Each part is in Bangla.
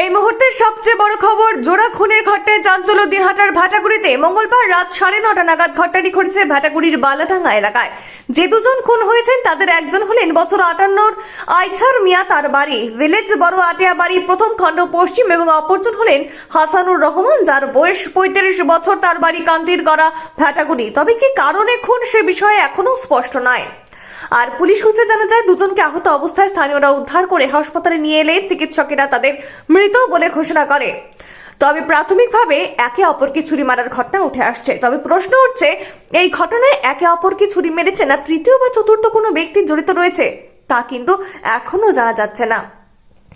এই মুহূর্তের সবচেয়ে বড় খবর, জোড়া খুনের ঘটনায় চাঞ্চল্য দিনহাটার ভাটাগুড়িতে। মঙ্গলবার রাত সাড়ে নটা নাগাদ ঘটনাটি ঘটেছে ভাটাগুড়ির বালাডাঙ্গা এলাকায়। যে দুজন খুন হয়েছেন, তাদের একজন হলেন বছর আটান্নর আইছার মিয়া তার বাড়ি। ভিলেজ বড় আটিয়া বাড়ি, প্রথম খণ্ড পশ্চিম এবং অপরজন হলেন হাসানুর রহমান, যার বয়স পঁয়ত্রিশ বছর, তার বাড়ি কান্তির গড়া ভাটাগুড়ি। তবে কি কারণে খুন সে বিষয়ে এখনও স্পষ্ট নয় আর পুলিশ সূত্রে জানা যায়, দুজনকে আহত অবস্থায় স্থানীয়রা উদ্ধার করে হাসপাতালে নিয়ে এলে চিকিৎসকেরা তাদের মৃত বলে ঘোষণা করে। তবে প্রাথমিকভাবে একে অপরকে ছুরি মারার ঘটনা উঠে আসছে। তবে প্রশ্ন উঠছে, এই ঘটনায় একে অপরকে ছুরি মেরেছে না তৃতীয় বা চতুর্থ কোনো ব্যক্তি জড়িত রয়েছে? তা কিন্তু এখনও জানা যাচ্ছে না।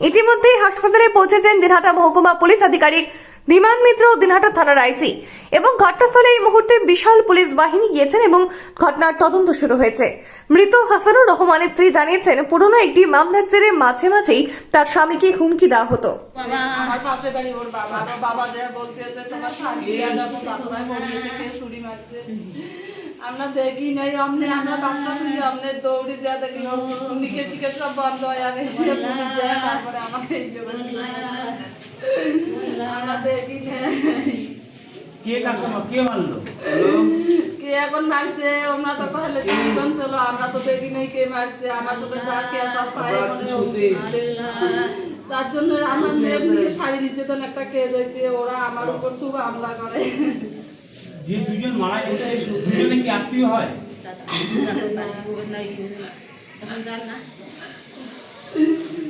ইতিমধ্যেই হাসপাতালে পৌঁছেছেন দিনহাটা মহকুমা পুলিশ আধিকারিক ধীমান মিত্র দিনহাটা থানার আইসি এবং ঘটনাস্থলে এই মুহূর্তে বিশাল পুলিশ বাহিনী গিয়েছেন এবং ঘটনার তদন্ত শুরু হয়েছে। মৃত হাসানুর রহমানের স্ত্রী জানিয়েছেন, পুরনো একটি মামলার জেরে মাঝে মাঝেই তার স্বামীকে হুমকি দেওয়া হতো। আমার দেখো নাই আমরা বাচ্চা তুলি দৌড়ি যা দেখি সব বন্ধ হয়ে যায়, তারপরে আমাকে কে কাকা কে মারলো কে এখন মারছে তো তিনজন আমরা তো দেখি নাই কে মারছে আমার তো যা কে সব পায় যার জন্য আমার মেয়ের শারীর নির্যাতন একটা কেস হয়েছে ওরা আমার উপর খুব হামলা করে যে দুজন মারা গেছে দুজনে কি আত্মীয় হয়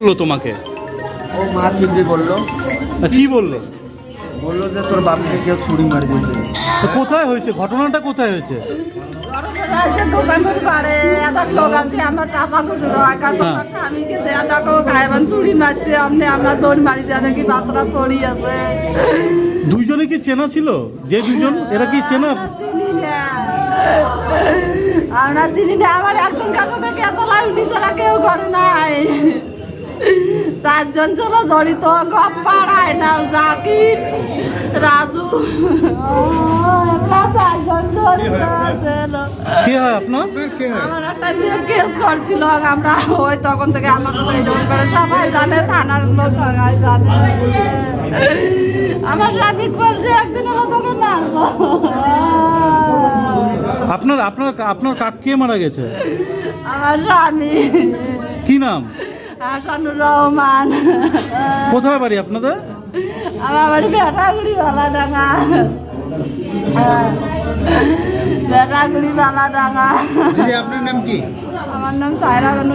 বলল তোমাকে? ও মা চিবড়ি বলল। কি বলল? বলল যে তোর বাপকে কেউ ছুরি মারি দিয়েছে। তো কোথায় হয়েছে? ঘটনাটা কোথায় হয়েছে? হয়। দুইজনে কি চেনা ছিল? যে দুজন এরা কি চেনা? আমরা চিনি না আমরা একজন কাছে থেকে চালাই ছাড়া কেউ করে নাই। চারজন ছিল জড়িত গপ পাড়ায় না জাকির রাজু। চারজন জড়িত ছিল কে হয় আপনার? আমার একটা কেস করছিল আমরা ওই তখন থেকে করে সবাই জানে থানার লোক সবাই জানে। আমার ট্রাফিক বলছে একদিন হলো তোকে মারবো। আপনার আপনার আপনার কাক কে মারা গেছে? আমার স্বামী। কি নাম? আসানুর রহমান। কোথায় বাড়ি আপনাদের? আমার বাড়ি বেটাগুড়ি বালা ডাঙা বেটাগুড়ি বালা ডাঙা আপনার নাম কি? আমার নাম সায়রা বানু